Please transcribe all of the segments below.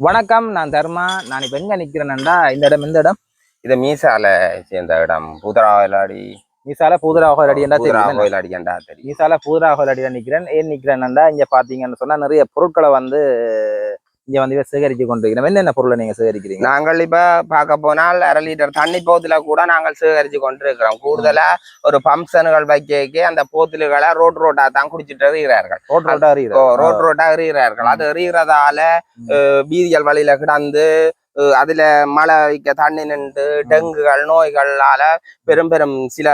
வணக்கம் நான் தர்மா. நான் இப்ப எங்க நிக்கிறேன்டா இந்த இடம் இந்த இடம்? இது மீசால சேர்ந்த இடம். புதராவலாடி மீசால பூதராக அடியண்டா புதரா தெரியும் கோயில் அடிக்கண்டா தெரியும் மீசால பூதராக அடியா நிக்கிறேன். ஏன் நிக்கிறேன்டா இங்க பாத்தீங்கன்னு சொன்னா நிறைய பொருட்களை வந்து இங்க வந்து சேகரிச்சு கொண்டிருக்கிறோம். என்னென்ன பொருளை நீங்க சேகரிக்கிறீங்க? நாங்கள் இப்ப பார்க்க போனால் அரை லிட்டர் தண்ணி போத்துல கூட நாங்கள் சேகரிச்சு கொண்டிருக்கிறோம். கூடுதலா ஒரு பம்ப்ஷன்கள் வைக்க அந்த போத்தில்களை ரோட் ரோட்டா தான் குடிச்சிட்டு எறிகிறார்கள் ரோட் ரோட்டா ஓ, ரோட் ரோட்டா எறிகிறார்கள். அது எறிகிறதால வீதிகள் வழியில கிடந்து அதுல மழை வைக்க தண்ணி நின்று டெங்குகள் நோய்களால பெரும் பெரும் சில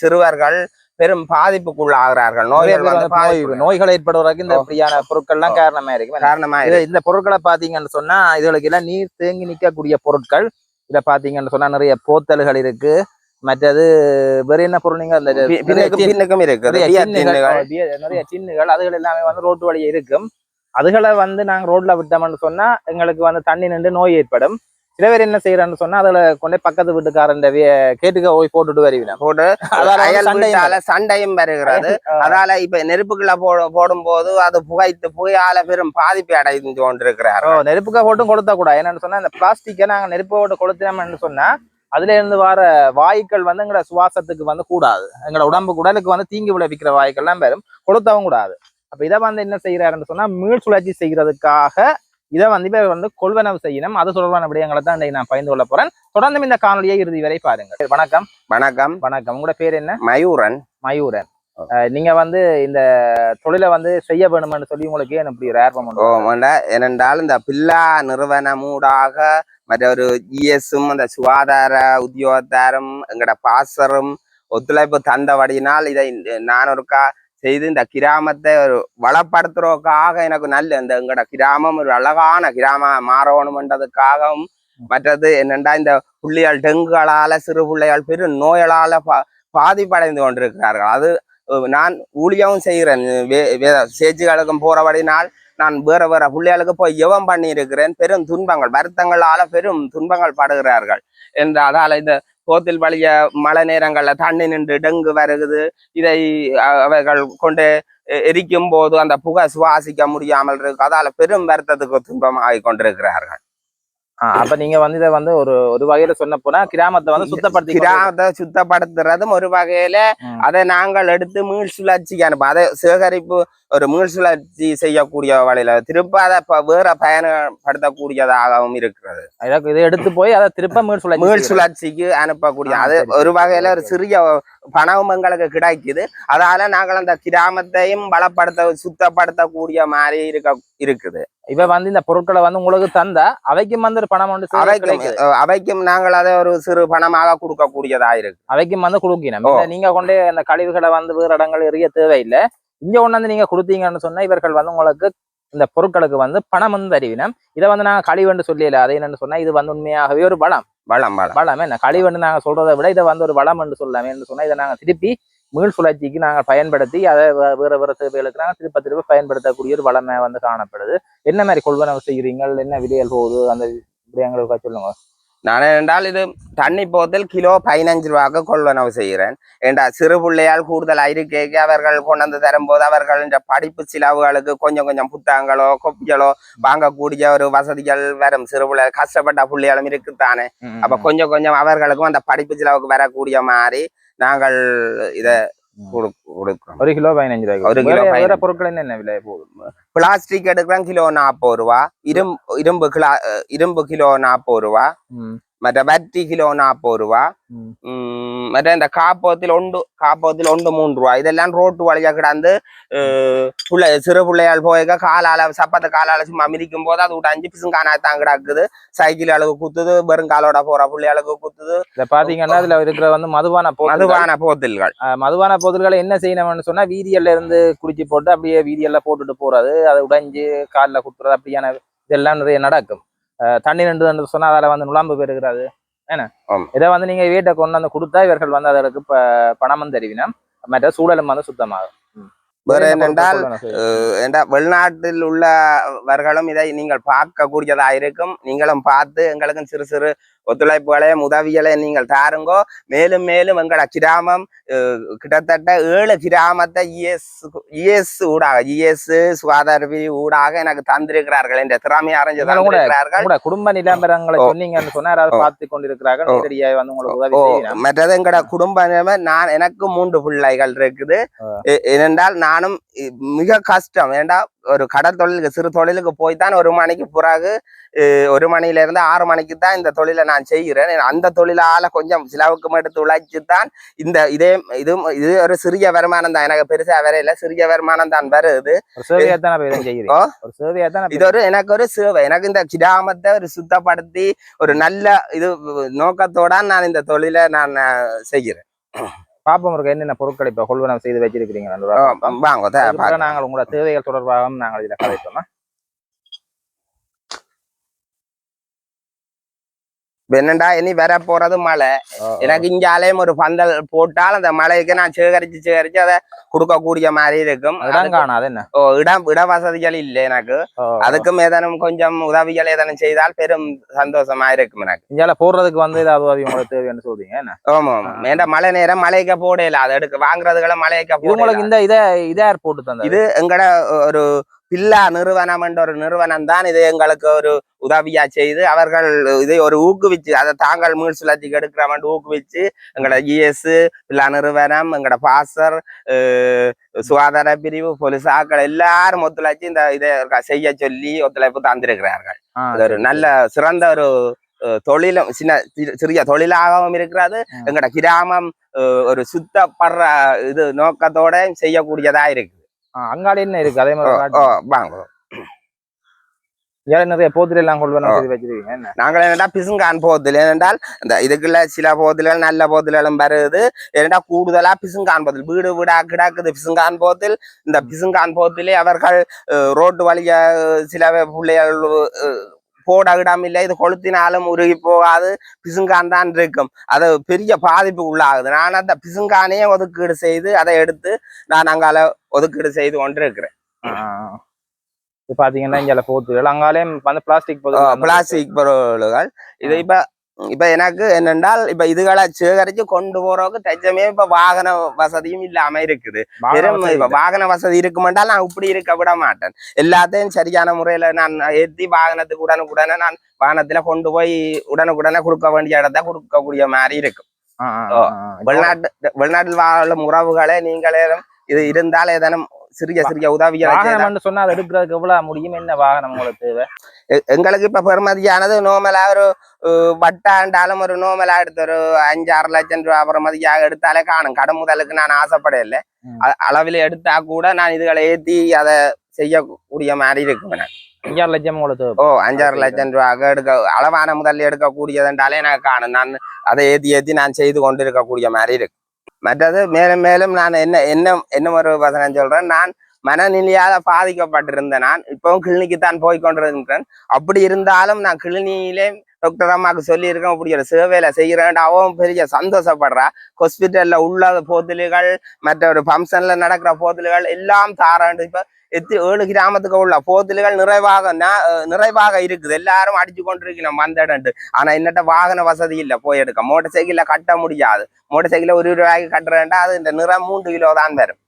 சிறுவர்கள் பெரும் பாதிப்புக்குள்ளாகிறார்கள். நிறைய நோய்கள் நோய்கள் ஏற்படுவதற்கு இந்த ஓ. இப்படியான பொருட்கள்லாம். காரணமா இருக்கு காரணமா இந்த பொருட்களை பாத்தீங்கன்னு சொன்னா இதுகளுக்கு எல்லாம் நீர் தேங்கி நிக்கக்கூடிய பொருட்கள். இத பாத்தீங்கன்னு சொன்னா நிறைய போத்தல்கள் இருக்கு. மற்றது வேற என்ன பொருள் நீங்க அந்த நிறைய டின்னுகள் அதுகள் எல்லாமே வந்து ரோட்டு வழி இருக்கும். அதுகளை வந்து நாங்க ரோட்ல விட்டோம்னு சொன்னா எங்களுக்கு வந்து தண்ணி நின்று நோய் ஏற்படும். சில பேர் என்ன செய்யறான்னு சொன்னா அதுல கொண்டே பக்கத்து வீட்டுக்காரன் கேட்டுக்க போய் போட்டுட்டு வருவீங்க. போட்டு அதால சண்டையும் வருகிறது. அதால இப்ப நெருப்புக்குள்ள போட போடும் போது அது புகைத்து புகையால பெரும் பாதிப்பு அடைந்து கொண்டிருக்கிறார். நெருப்புக்கா போட்டும் கொளுத்த கூடாது என்னன்னு சொன்னா இந்த பிளாஸ்டிக்கை நாங்க நெருப்பு போட்டு கொளுத்தினோம்னு சொன்னா அதுல இருந்து வர வாயுக்கள் வந்து எங்களோட சுவாசத்துக்கு வந்து கூடாது. எங்களோட உடம்பு உடலுக்கு வந்து தீங்கு விளைவிக்கிற வாயுக்கள்லாம் பெரும் கொளுத்தவும் கூடாது. அப்ப இதை வந்து என்ன செய்யறாருன்னு சொன்னா மீள் சுழற்சி செய்யறதுக்காக இதை வந்து இவர் வந்து கொள்வனவு செய்யணும். அது தொடர்பான விடயங்களை தான் இன்றைக்கு நான் பகிர்ந்து கொள்ள போறேன். தொடர்ந்து இந்த காணொலியை இறுதி வரை பாருங்க வணக்கம். வணக்கம். வணக்கம். உங்களோட பேர் என்ன? மயூரன். மயூரன். நீங்க வந்து இந்த தொழிலை வந்து செய்ய வேணும்னு சொல்லி உங்களுக்கு ஏன் இப்படி ஒரு ஆர்வம் ஏனென்றால் இந்த பில்லா நிறுவனமூடாக மற்றொரு இஎஸும் அந்த சுகாதார உத்தியோகத்தாரும் எங்கட பாசரும் ஒத்துழைப்பு தந்தபடியினால் இதை நான் ஒருக்கா செய்து இந்த கிராமத்தை ஒரு வளப்படுத்துறதுக்காக எனக்கு நல்ல இந்த எங்கட கிராமம் ஒரு அழகான கிராம மாறணும்ன்றதுக்காகவும் மற்றது என்னண்டா இந்த பிள்ளையால் டெங்குகளால சிறு பிள்ளையால் பெரும் நோய்களால பா பாதிப்படைந்து கொண்டிருக்கிறார்கள். அது நான் ஊழியவும் செய்கிறேன். வே- வே- சேச்சுகளுக்கும் போறபடினால் நான் வேற வேற பிள்ளைகளுக்கு போய் எவம் பண்ணியிருக்கிறேன். பெரும் துன்பங்கள் வருத்தங்களால பெரும் துன்பங்கள் படுகிறார்கள். என்று அதால இந்த போத்தில் வழிய மழை நேரங்கள்ல தண்ணி நின்று டெங்கு வருகுது. இதை அவர்கள் கொண்டு எரிக்கும் போது அந்த புகை சுவாசிக்க முடியாமல் இருக்கு. அதால பெரும் வருத்தத்துக்கு துன்பமாகி கொண்டிருக்கிறார்கள். ஆ, அப்ப நீங்க வந்து இதை வந்து ஒரு ஒரு வகையில சொன்ன போனா கிராமத்தை வந்து சுத்தப்படுத்தி கிராமத்தை சுத்தப்படுத்துறதும் ஒரு வகையில. அதை நாங்கள் எடுத்து மீள் சுழற்சிக்கு அனுப்ப அதை சேகரிப்பு ஒரு மீள் சுழற்சி செய்யக்கூடிய வழியில திருப்ப அதை வேற பயன்படுத்தக்கூடியதாகவும் இருக்கிறது. இதை எடுத்து போய் அதை திருப்ப மீள் சுழற்சி மீள் செய்யறது. சுழற்சிக்கு அனுப்பக்கூடிய அது ஒரு வகையில ஒரு. சிறிய பணம் எங்களுக்கு கிடைக்குது. அதால நாங்கள் அந்த கிராமத்தையும் பலப்படுத்த சுத்தப்படுத்தக்கூடிய மாதிரி இருக்க இருக்குது. இவ வந்து இந்த பொருட்களை வந்து உங்களுக்கு தந்தா அவைக்கும் வந்து ஒரு பணம் வந்து அவைக்கும் அவைக்கும் நாங்கள் அதை ஒரு சிறு பணமாக கொடுக்கக்கூடியதா இருக்கு. அவைக்கும் வந்து கொடுக்கணும். நீங்க கொண்டே அந்த கழிவுகளை வந்து வேறு இடங்கள் எறிய தேவையில்லை. இங்க கொண்டாந்து நீங்க கொடுத்தீங்கன்னு சொன்னா இவர்கள் வந்து உங்களுக்கு இந்த பொருட்களுக்கு வந்து பணம் வந்து தருவினம். இதை வந்து நாங்க கழிவுன்னு சொல்லல அதை என்னன்னு சொன்னா இது வந்து உண்மையாகவே ஒரு வளம். வளம் வளம். வளம் என்ன? கழிவுன்னு நாங்க சொல்றதை விட இதை வந்து ஒரு வளம் என்று சொல்லலாமே என்று சொன்னா இதை நாங்க திருப்பி மீள் சுழற்சிக்கு நாங்க பயன்படுத்தி அதை வேற வேற தேவைகளுக்கு நாங்க திருப்ப திருப்ப பயன்படுத்தக்கூடிய ஒரு வளமை வந்து காணப்படுது. என்ன மாதிரி கொள்வனவு செய்கிறீங்க என்ன விலையல் போகுது? அந்த விடயங்களுக்கு சொல்லுங்க. நான் என்றால் இது தண்ணி போத்தில் கிலோ பதினஞ்சு ரூபாய்க்கு கொள்வனவு செய்கிறேன். ஏண்டா சிறு பிள்ளையால் கூடுதல் இருக்கேக்க அவர்கள் கொண்டு வந்து தரும்போது அவர்கள் இந்த படிப்பு செலவுகளுக்கு கொஞ்சம் கொஞ்சம் புத்தகங்களோ கொப்பிகளோ வாங்கக்கூடிய ஒரு வசதிகள் வரும். சிறு பிள்ளை கஷ்டப்பட்ட பிள்ளைகளும் இருக்குத்தானே. அப்ப கொஞ்சம் கொஞ்சம் அவர்களுக்கும் அந்த படிப்பு செலவுக்கு வரக்கூடிய மாதிரி நாங்கள் இத ஒரு கிலோ பதினஞ்சு ரூபாய்க்கு ஒரு கிலோ வேற-. பொருட்கள் என்ன விலை போகுது பிளாஸ்டிக் எடுக்கிறோம் கிலோ நாற்பது ரூபா இரும்பு இரும்பு கிலா இரும்பு கிலோ நாற்பது ரூபா நாற்பது ரூபா ம். உம் மற்ற இந்த காப்போத்தில் ஒன்று காப்போத்தில் ஒன்று மூன்று ரூபா இதெல்லாம் ரோட்டு வழியா கிடந்து அஹ், புள்ளை சிறு பிள்ளையால் போய்க்க காலால சப்பத்தை காலால சும்மா மிதிக்கும் போது அது விட்டு அஞ்சு பிசும் தான் கிடக்குது சைக்கிள் அளவு குத்துது வெறும் காலோட போற பிள்ளைகளுக்கு குத்துது இத பாத்தீங்கன்னா இதுல இருக்கிற வந்து மதுபான மதுபான போத்தில்கள் மதுபான போதுகளை என்ன செய்யணும்னு சொன்னா வீதியல்ல இருந்து குடிச்சு போட்டு அப்படியே வீதியல்ல போட்டுட்டு போறது அதை உடைஞ்சு கால்ல குத்துறது அப்படியான இதெல்லாம் நிறைய நடக்கும் தண்ணி நின்று சொன்னா அதில் வந்து நுழம்பு பெறுகிறது. என்ன. இதை வந்து நீங்க வீட்டை கொண்டு வந்து கொடுத்தா இவர்கள் வந்து அதற்கு பணமும் தெரிவினம். மற்ற சூழலும் வந்து சுத்தமாகும். வேற என்ன என்னென்றால் வெளிநாட்டில் உள்ளவர்களும் இதை நீங்கள் பார்க்கக்கூடியதா இருக்கும். நீங்களும் பார்த்து எங்களுக்கும் சிறு சிறு ஒத்துழைப்புகளையும் உதவிகளையும் நீங்கள் தாருங்கோ. மேலும் மேலும் எங்களோட கிராமம் கிட்டத்தட்ட ஏழு கிராமத்தை இஎஸ் இஎஸ் ஊடாக இஎஸ் சுகாதார ஊடாக எனக்கு தந்திருக்கிறார்கள். என்ற திறமை அறிஞ்சு குடும்ப நிலம்பரங்களை ஓ. சொன்னீங்கன்னு சொன்னா யாராவது ஓ. பார்த்து கொண்டிருக்கிறார்கள். வந்து உங்களுக்கு உதவி மற்றது எங்கட குடும்ப நிலைமை, நான் எனக்கு மூன்று பிள்ளைகள் இருக்குது. ஏனென்றால் நானும் மிக கஷ்டம். ஏண்டா ஒரு கடை தொழிலுக்கு சிறு தொழிலுக்கு போய் தான் ஒரு மணிக்கு பிறகு ஒரு மணில இருந்து ஆறு மணிக்கு தான் இந்த தொழிலை நான் செய்கிறேன். அந்த தொழிலால கொஞ்சம் சிலவுக்கும் எடுத்து உழைச்சு தான் இந்த இதே இது இது ஒரு சிறிய வருமானம் தான். எனக்கு பெருசா வரையில. சிறிய வருமானம் தான் வருது. இது ஒரு எனக்கு ஒரு சேவை. எனக்கு இந்த கிராமத்தை ஒரு சுத்தப்படுத்தி ஒரு நல்ல இது நோக்கத்தோட நான் இந்த தொழிலை நான் செய்கிறேன். பாப்போம் இருக்க என்னென்ன பொருட்கள் இப்ப கொள்வனம் செய்து வச்சிருக்கிறீங்க வாங்க. நாங்கள் உங்களோட தேவைகள் தொடர்பாகவும் நாங்கள் இதில் கதைத்தோம் என்னடா இனி வர போறது மழை. எனக்கு இங்காலேயும் ஒரு பந்தல் போட்டால் அந்த மழைக்கு நான் சேகரிச்சு சேகரிச்சு அதை கொடுக்கக்கூடிய மாதிரி இருக்கும். ஓ, இடம் இட வசதிகள் இல்லை எனக்கு. அதுக்கும் ஏதேனும் கொஞ்சம் உதவிகள் ஏதேனும் செய்தால் பெரும் சந்தோஷமா இருக்கும் எனக்கு. இங்கால போடுறதுக்கு வந்து ஏதாவது உதவி உங்களுக்கு தேவைன்னு சொல்றீங்க என்ன? ஆமா ஆமா. ஏண்டா மழை நேரம் மழைக்க போடல. அதை எடுக்க வாங்குறதுகளை மழைக்க இது உங்களுக்கு இந்த இதை இதார் போட்டு தந்தது? இது எங்கட ஒரு பில்லா நிறுவனம் என்ற ஒரு நிறுவனம் தான் இது எங்களுக்கு ஒரு உதவியா செய்து அவர்கள் இதை ஒரு ஊக்குவிச்சு அதை தாங்கள் மீள் சுழற்சிக்கு எடுக்கிறவன் ஊக்குவிச்சு எங்களோட இஎஸ் பில்லா நிறுவனம் எங்களோட பாசர் சுகாதார பிரிவு போலீஸாக்கள் எல்லாரும் ஒத்துழைச்சு இந்த இதை செய்ய சொல்லி ஒத்துழைப்பு தந்திருக்கிறார்கள். இது ஒரு நல்ல சிறந்த ஒரு தொழிலும் சின்ன சிறிய தொழிலாகவும் இருக்கிறது. எங்களோட கிராமம் ஒரு சுத்தப்படுற இது நோக்கத்தோட செய்யக்கூடியதா இருக்கு. அங்காடி என்ன இருக்கு? அதே மாதிரி. வாங்க. இங்கால நிறைய போத்துல எல்லாம் ஓ. செய்து வச்சிருக்கீங்க நாங்கள் என்னடா பிசுங்கான் போதில் ஏனென்றால் இந்த இதுக்குள்ள சில போதில்கள் நல்ல போதிலும் வருது. ஏனென்றா கூடுதலா பிசுங்கான் போதில் வீடு வீடா கிடக்குது. பிசுங்கான் போதில் இந்த பிசுங்கான் போதிலே அவர்கள் ரோட்டு வழிய சில பிள்ளைகள் போட இடம் இல்லை இது கொளுத்தினாலும் உருகி போகாது. பிசுங்கான் தான் இருக்கும். அது பெரிய பாதிப்பு உள்ளாகுது நான் அந்த பிசுங்கானையே ஒதுக்கீடு செய்து அதை எடுத்து நான் அங்கால ஒதுக்கீடு செய்து ஆ. இது பாத்தீங்கன்னா இங்கால போத்துகள். அங்காலேயும் வந்து பிளாஸ்டிக் பிளாஸ்டிக் பொருள்கள். இது இப்ப இப்ப எனக்கு என்னென்றால் இப்ப இதுகளை சேகரிச்சு கொண்டு போறதுக்கு தச்சமே இப்ப வாகன வசதியும் இல்லாம இருக்குது வெறும் இப்ப வாகன வசதி இருக்குமென்றால் நான் இப்படி இருக்க விட மாட்டேன் எல்லாத்தையும் சரியான முறையில நான் ஏத்தி வாகனத்துக்கு உடனுக்குடனே நான் வாகனத்துல கொண்டு போய் உடனுக்குடனே கொடுக்க வேண்டிய இடத்த கொடுக்கக்கூடிய மாதிரி இருக்கும். வெளிநாட்டு வெளிநாட்டில் வாழும் உறவுகளே நீங்களே இது இருந்தால் ஏதேனும் சிறிய சிறிய வாகனம் சொன்னா அது எடுக்கிறதுக்கு எவ்வளவு முடியும்? என்ன வாகனம் உங்களுக்கு தேவை? எங்களுக்கு இப்ப பெருமதியானது நோமலா ஒரு வட்டாண்டாலும் ஒரு நோமலா எடுத்து ஒரு அஞ்சு ஆறு லட்சம் ரூபா பெருமதியாக எடுத்தாலே காணும். கடன் முதலுக்கு நான். அ- அளவில் எடுத்தா கூட நான் இதுகளை ஏத்தி அதை செய்யக்கூடிய மாதிரி இருக்கும் எனக்கு. அஞ்சாறு லட்சம் ஓ அஞ்சாறு லட்சம் ரூபாய்க்கு எடுக்க அளவான முதல் எடுக்கக்கூடியதுன்றாலே எனக்கு காணும். நான் அதை ஏத்தி ஏத்தி நான் செய்து கொண்டு இருக்கக்கூடிய மாதிரி இருக்கு மற்றது மேலும் மேலும் நான் என்ன என்ன என்ன ஒரு வசனம் சொல்றேன்? நான் மனநிலையால பாதிக்கப்பட்டிருந்தேன். நான் இப்பவும் கிளினிக்கு தான் போய் கொண்டிருக்கிறேன். அப்படி இருந்தாலும் நான் கிளினியிலே டாக்டர் அம்மாவுக்கு சொல்லியிருக்கேன் இப்படி ஒரு சேவையில செய்கிறேன் அவன் பெரிய சந்தோஷப்படுறா. ஹாஸ்பிட்டல்ல உள்ள போத்தலுகள் மற்ற ஒரு ஃபங்க்ஷன்ல நடக்கிற போத்தலுகள் எல்லாம் தாராண்டு. இப்ப எத்து ஏழு கிராமத்துக்கு உள்ள போத்தலுகள் நிறைவாக நிறைவாக இருக்குது. எல்லாரும் அடிச்சு கொண்டிருக்கணும் வந்தடன்ட்டு ஆனா என்னட்ட வாகன வசதி இல்ல போய் எடுக்க. மோட்டர் சைக்கிள்ல கட்ட முடியாது. மோட்டர் சைக்கிள்ல ஒரு ரூபாய்க்கு கட்டுறேன்டா அது இந்த நிறம் மூன்று கிலோ தான் வரும்.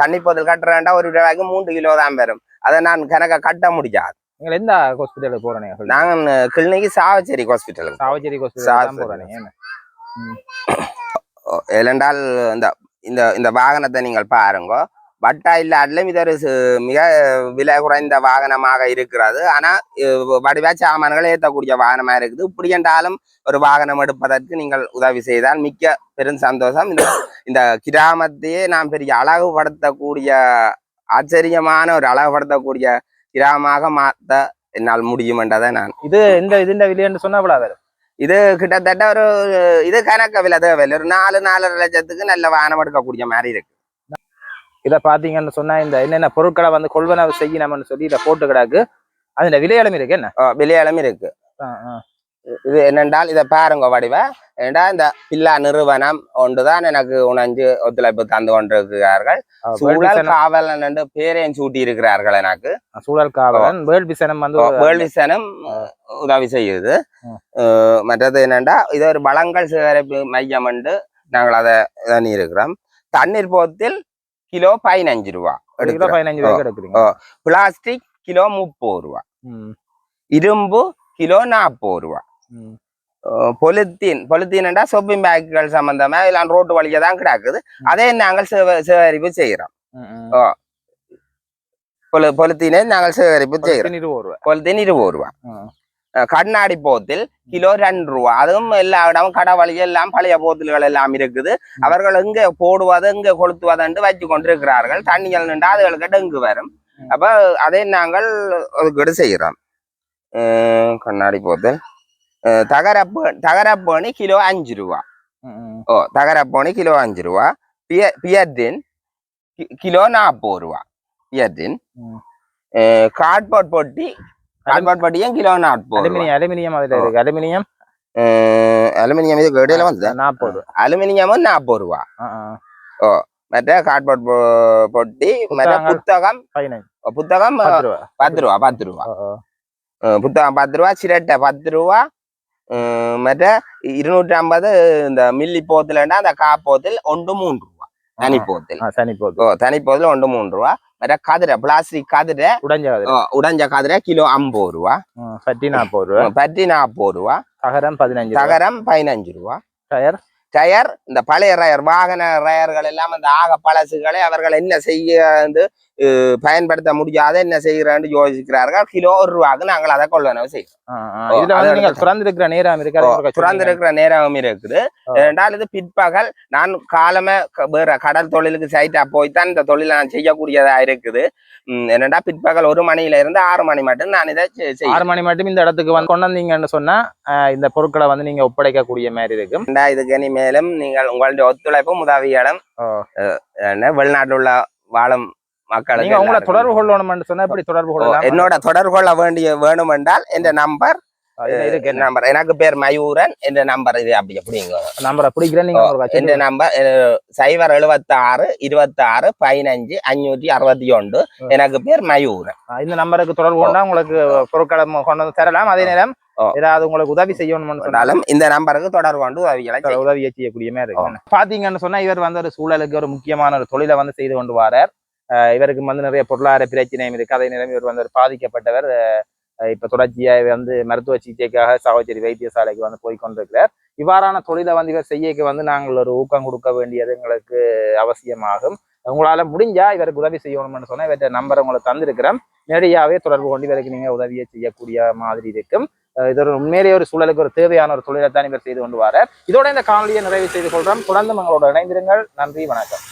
தண்ணி போதல் கட்டுறேன்டா ஒரு ரூபாய்க்கு மூன்று கிலோ தான் வரும். அதை நான் கணக்க கட்ட முடியாது. நீங்க எந்த ஹாஸ்பிட்டலுக்கு போறீங்க நாங்க கிளினிக்கு சாவச்சேரி ஹாஸ்பிட்டல் சாவச்சேரி. ஏனென்றால் இந்த இந்த இந்த வாகனத்தை நீங்கள் பாருங்க. வட்டா இல்லாட்டிலும் இது ஒரு மிக விலை குறைந்த வாகனமாக இருக்கிறது. ஆனா அஹ், வடிவா சாமான்கள் ஏற்றக்கூடிய வாகனமா இருக்குது. இப்படி என்றாலும் ஒரு வாகனம் எடுப்பதற்கு நீங்கள் உதவி செய்தால் மிக்க பெரும் சந்தோஷம். இந்த இந்த கிராமத்தையே நாம் பெரிய அழகுபடுத்தக்கூடிய ஆச்சரியமான ஒரு அழகுபடுத்தக்கூடிய கிராமமாக மாத்த என்னால் முடியும் என்றதை நான் இது இந்த இதுன்ற விலைன்னு சொன்னா எவ்வளவு வரும்? இது கிட்டத்தட்ட ஒரு இது கணக்க விலை தேவையில்லை. ஒரு நாலு நாலரை லட்சத்துக்கு நல்ல வாகனம் எடுக்கக்கூடிய மாதிரி இருக்கு. இத பாத்தீங்கன்னு சொன்னா இந்த என்னென்ன பொருட்களை வந்து கொள்வனவு செய்யணும்னு சொல்லி இதை போட்டு கிடாக்கு. அதுல விலையிலும் இருக்கு என்ன? ஓ, விலையாலும் இருக்கு. இது என்னென்றால் இதை பாருங்க வடிவ. ஏண்டா இந்த பில்லா நிறுவனம் ஒன்றுதான் எனக்கு உணர்ந்து ஒத்துழைப்பு தந்து கொண்டிருக்கிறார்கள். சூழல் காவலன் என்று பேரையும் சூட்டி இருக்கிறார்கள் எனக்கு சூழல் காவலன். வேள்விசனம் வந்து வேள்விசனம் உதவி செய்யுது. மற்றது என்னண்டா இது ஒரு வளங்கள் சேகரிப்பு மையம் என்று நாங்கள் அதை இருக்கிறோம். தண்ணீர் போத்தில் கிலோ பதினஞ்சு ரூபா கிலோ. பதினஞ்சு ரூபாய்க்கு எடுக்கிறீங்க. பிளாஸ்டிக் கிலோ முப்பது ரூபா இரும்பு கிலோ நாற்பது ரூபா. பொலித்தீன் பொலித்தீன்டா ஷாப்பிங் பேக்குகள் சம்பந்தமா எல்லாம் ரோட்டு வழியா தான் கிடக்குது அதே நாங்கள் சேகரிப்பு செய்கிறோம் ம், ம். பொலி பொலித்தீனை நாங்கள் சேகரிப்பு செய்கிறோம் இருபது ரூபா பொலித்தீன் இருபது ரூபா கண்ணாடி போத்தில் கிலோ ரெண்டு ரூபா. அதுவும் எல்லா இடமும் கடை வழி எல்லாம் பழைய போத்தல்கள் எல்லாம் இருக்குது. அவர்கள் எங்க போடுவது எங்க கொளுத்துவதென்று வச்சு கொண்டிருக்கிறார்கள் தண்ணிகள் நின்று அதுகளுக்கு டெங்கு வரும். அப்ப அதை நாங்கள் ஒதுக்கீடு செய்கிறோம். கண்ணாடி போத்தல். தகரப்பு தகரப்பேணி கிலோ அஞ்சு ரூபா. ஓ தகரப்பேணி கிலோ அஞ்சு ரூபா. பிய பியர்டின் கிலோ நாற்பது ரூபா. Beer tin. கார்ட்போர்ட் பொட்டி கார்ட்போர்ட் பொட்டியும் கிலோ நாற்பது அலுமினியம் அலுமினியம் அதுல இருக்கு. அலுமினியம்? அலுமினியம் இதுக்கு இடையில வந்து நாற்பது அலுமினியமும் நாற்பது ரூபா. ஆ. மற்ற கார்ட்போர்ட் பொ- பொட்டி மற்ற? புத்தகம். புத்தகம் பத்து ரூபா. பத்து ரூபா ஓ, ஓ. புத்தகம் பத்து ரூபா சிரட்டை பத்து ரூபா. மற்ற இருநூற்றி ஐம்பது இந்த மில்லி போத்துலன்னா அந்த கா போத்தில் ஒன்று மூன்று ரூபா. தனி போத்தில். ஓ தனி போத்தில் ஒன்று மூன்று ரூபா. மற்ற கதிரை பிளாஸ்டிக் கதிரை உடஞ்ச உடைஞ்ச கதிரை கிலோ ஐம்பது ரூபா பட்டி நாற்பது ரூபா பட்டி நாற்பது ரூபா தகரம் பதினஞ்சு தகரம் பதினஞ்சு ரூபா டயர் டயர் இந்த பழைய ரயர் வாகன ரயர்கள் எல்லாம் அந்த ஆக பழசுகளை அவர்கள் என்ன செய்ய வந்து பயன்படுத்த முடியாத என்ன செய்யறான்னு யோசிக்கிறார்கள் கிலோ ஒரு ரூபாக்கு நாங்கள் அதை ஆ. ஓ, இதுல வந்து சுரந்திருக்கிற நேரம் இருக்கு. சுரந்திருக்கிற நேரம் இருக்குது. இரண்டால் இது பிற்பகல் நான் காலமே வேற கடல் தொழிலுக்கு சைட்டா போய்த்தான் இந்த தொழிலை நான் செய்யக்கூடியதா இருக்குது என்னடா பிற்பகல் ஒரு மணியில இருந்து ஆறு மணி மட்டும் நான் இதை ஆறு மணி மட்டும் இந்த இடத்துக்கு வந்து கொண்டு வந்தீங்கன்னு சொன்னா இந்த பொருட்களை வந்து நீங்க ஒப்படைக்கக்கூடிய மாதிரி இருக்கும் இதுக்கு இனி மேலும் நீங்கள் உங்களுடைய ஒத்துழைப்பும் என்ன வெளிநாட்டில் உள்ள வாழும் மக்களுக்கு உங்களை தொடர்பு கொள்ளணும்னு சொன்னா எப்படி தொடர்பு ஓ, கொள்ளலாம் என்னோட தொடர்பு கொள்ள வேண்டிய வேணும் என்றால் என்ற நம்பர் நம்பர். எனக்கு பேர் மயூரன். என்ற நம்பர் இது அப்படி அப்படிங்க நம்பரை பிடிக்கிறேன் நீங்க என்ற. நம்பர் சைபர் எழுபத்தி ஆறு இருபத்தி ஆறு பதினஞ்சு அஞ்சூற்றி அறுபத்தி ஒன்று. எனக்கு பேர் மயூரன். இந்த நம்பருக்கு தொடர்பு கொண்டா உங்களுக்கு பொருட்களை கொண்டு வந்து தரலாம். அதே நேரம். ஏதாவது உங்களுக்கு உதவி செய்யணும்னு சொன்னாலும் இந்த நம்பருக்கு தொடர்பு கொண்டு உதவிகளை. உதவியை செய்யக்கூடிய மாதிரி இருக்கு. பாத்தீங்கன்னு சொன்னா இவர் வந்து ஒரு சூழலுக்கு ஒரு முக்கியமான ஒரு தொழிலை வந்து செய்து கொண்டு வரார். இவருக்கு வந்து நிறைய பொருளாதார பிரச்சனையும் இருக்கு. அதே நேரம் இவர் வந்து பாதிக்கப்பட்டவர். அஹ் இப்ப தொடர்ச்சியா வந்து மருத்துவ சிகிச்சைக்காக சாவச்சேரி வைத்தியசாலைக்கு வந்து போய் கொண்டிருக்கிறார். இவ்வாறான தொழிலை வந்து இவர் செய்யக்கு வந்து நாங்கள் ஒரு ஊக்கம் கொடுக்க வேண்டியது எங்களுக்கு அவசியமாகும். உங்களால் முடிஞ்சா இவருக்கு உதவி செய்யணும்னு சொன்னா இவற்றை நம்பர் உங்களுக்கு தந்திருக்கிறோம். நேரடியாவே தொடர்பு கொண்டு இவருக்கு நீங்க உதவியை செய்யக்கூடிய மாதிரி இருக்கும். இது ஒரு உண்மையிலேயே ஒரு சூழலுக்கு ஒரு தேவையான ஒரு தொழிலை தான் இவர் செய்து கொண்டு வரார். இதோட இந்த காணொலியை நிறைவு செய்து கொள்கிறோம் தொடர்ந்து உங்களோட இணைந்திருங்கள். நன்றி வணக்கம்.